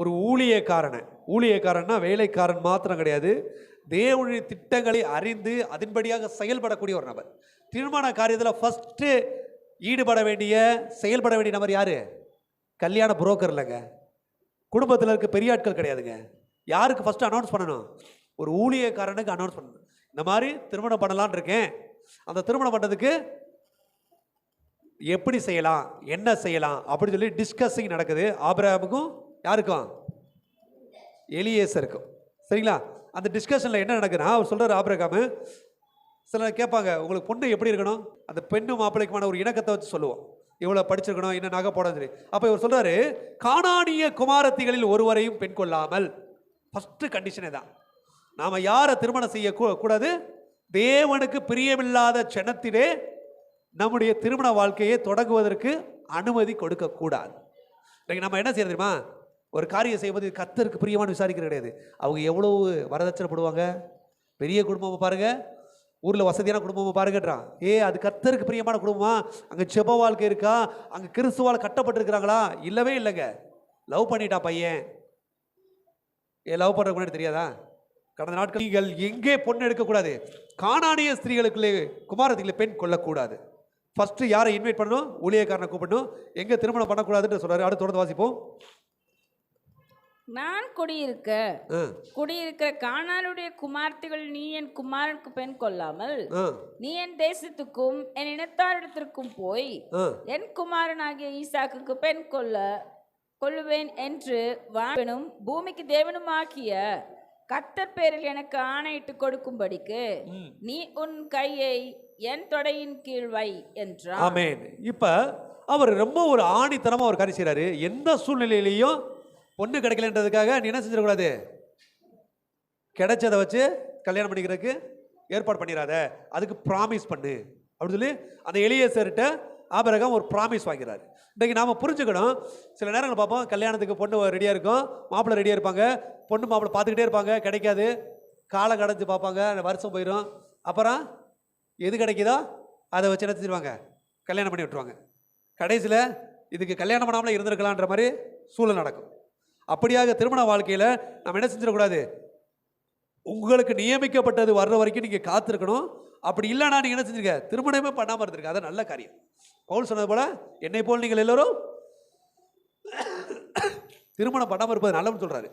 ஒரு ஊழியக்காரனை. ஊழியக்காரன்னா வேலைக்காரன் மாத்திரம் கிடையாது. தேவனுடைய திட்டங்களை அறிந்து அதன்படியாக செயல்படக்கூடிய ஒரு நபர். திருமண காரியத்தில் ஃபஸ்ட்டு ஈடுபட வேண்டிய செயல்பட வேண்டிய நபர் யாரு? கல்யாண புரோக்கர் இல்லைங்க. குடும்பத்தில் இருக்க பெரிய ஆட்கள் கிடையாதுங்க. யாருக்கு ஃபஸ்ட்டு அனௌன்ஸ் பண்ணணும்? ஒரு ஊழியக்காரனுக்கு அனௌன்ஸ் பண்ணணும். இந்த மாதிரி திருமணம் பண்ணலான்னு இருக்கேன். அந்த திருமணம் பண்ணுறதுக்கு எப்படி செய்யலாம்? என்ன செய்யலாம்? அப்படின்னு சொல்லி டிஸ்கஸிங் நடக்குது. ஆபிரகாமுக்கும் யாருக்கும்? எலியேசருக்கும். சரிங்களா? அந்த டிஸ்கஷனில் என்ன நடக்குதுன்னா அவர் சொல்கிறார் ஆபிரகாமு சிலர் கேட்பாங்க உங்களுக்கு பொண்ணு எப்படி இருக்கணும்? அந்த பெண்ணு மாப்பிள்ளைக்குமான ஒரு இணக்கத்தை வச்சு சொல்லுவோம். இவ்வளோ படிச்சிருக்கணும் என்ன நகை போட சொல்லி. அப்போ இவர் சொல்கிறாரு காணானிய குமாரத்திகளில் ஒருவரையும் பெண் கொள்ளாமல். ஃபஸ்ட்டு கண்டிஷனே தான் நாம் யாரை திருமணம் செய்ய கூடாது? தேவனுக்கு பிரியமில்லாத க்ஷணத்திலே நம்முடைய திருமண வாழ்க்கையை தொடங்குவதற்கு அனுமதி கொடுக்கக்கூடாது. இன்றைக்கு நம்ம என்ன செய்யறது தெரியுமா? ஒரு காரியம் செய்வது கத்தருக்கு பிரியமான விசாரிக்கிற கிடையாது. அவங்க எவ்வளவு வரதட்சணை போடுவாங்க பெரிய குடும்பம் பாருங்க. ஊரில் வசதியான குடும்பமாக பாருங்கன்றான். ஏ அது கத்தருக்கு பிரியமான குடும்பமா? அங்கே செப வாழ்க்கை இருக்கா? அங்கே கிறிஸ்துவால் கட்டப்பட்டிருக்கிறாங்களா? இல்லவே இல்லைங்க. லவ் பண்ணிட்டா பையன். ஏ லவ் பண்ணுறதுக்கு முன்னாடி தெரியாதா? கடந்த நாட்கள் நீங்கள் எங்கே பொண்ணு எடுக்கக்கூடாது காணானிய ஸ்திரீகளுக்குள்ளே குமாரத்திலே பெண் கொள்ளக்கூடாது ஃபஸ்ட்டு யாரை இன்வைட் பண்ணணும்? ஊழியக்காரனை கூப்பிடணும். எங்கே திருமணம் பண்ணக்கூடாதுன்னு சொல்றாரு. அடுத்து தொடர்ந்து வாசிப்போம். நான் குடியிருக்க குடியிருக்கிற கானானுடைய குமார்த்திகள் நீ என் குமாரனுக்கு பெண் கொள்ளாமல் நீ என் தேசத்துக்கும் என் இனத்தாரிடத்திற்கும் போய். என் குமாரனாகிய ஈசாக்குக்கு பெண் கொள்ள கொள்ளுவேன் என்று வானும் பூமிக்கு தேவனுமாகிய கர்த்தர் பேரில் எனக்கு ஆணையிட்டு கொடுக்கும்படிக்கு. நீ உன் கையை என் தொடையின் கீழ் வை என்றான் ஆமென். இப்போ அவர் ரொம்ப ஒரு ஆணித்தனமா ஒரு காரியம் எந்த சூழ்நிலையிலையும் பொண்ணு கிடைக்கலன்றதுக்காக நீ என்ன செஞ்சிடக்கூடாது? கிடைச்சதை வச்சு கல்யாணம் பண்ணிக்கிறதுக்கு ஏற்பாடு பண்ணிடாத அதுக்கு ப்ராமிஸ் பண்ணு. அப்படின்னு சொல்லி அந்த எளியசர்கிட்ட ஆபரகம் ஒரு ப்ராமிஸ் வாங்கிறாரு. இன்றைக்கு நாம் புரிஞ்சுக்கணும். சில நேரங்கள் பார்ப்போம். கல்யாணத்துக்கு பொண்ணு ரெடியாக இருக்கும். மாப்பிள்ளை ரெடியாக இருப்பாங்க. பொண்ணு மாப்பிள்ளை பார்த்துக்கிட்டே இருப்பாங்க. கிடைக்காது. காலம் கடைஞ்சி பார்ப்பாங்க. அந்த வருஷம் போயிடும் அப்புறம் எது கிடைக்குதோ அதை வச்சு என்ன செஞ்சிருவாங்க? கல்யாணம் பண்ணி விட்டுருவாங்க. கடைசியில் இதுக்கு கல்யாணம் பண்ணாமலே இருந்திருக்கலான்ற மாதிரி சூழல் நடக்கும். அப்படியாக திருமண வாழ்க்கையில் நம்ம என்ன செஞ்சிடக்கூடாது? உங்களுக்கு நியமிக்கப்பட்டது வர்ற வரைக்கும் நீங்கள் காத்திருக்கணும். அப்படி இல்லைனா நீங்கள் என்ன செஞ்சிருக்க திருமணமே பண்ணாமல் இருந்திருக்க அது நல்ல காரியம். பவுல் சொன்னது போல் என்னை போல் நீங்கள் எல்லோரும் திருமணம் பண்ணாமல் இருப்பது நல்லதுன்னு சொல்கிறாரு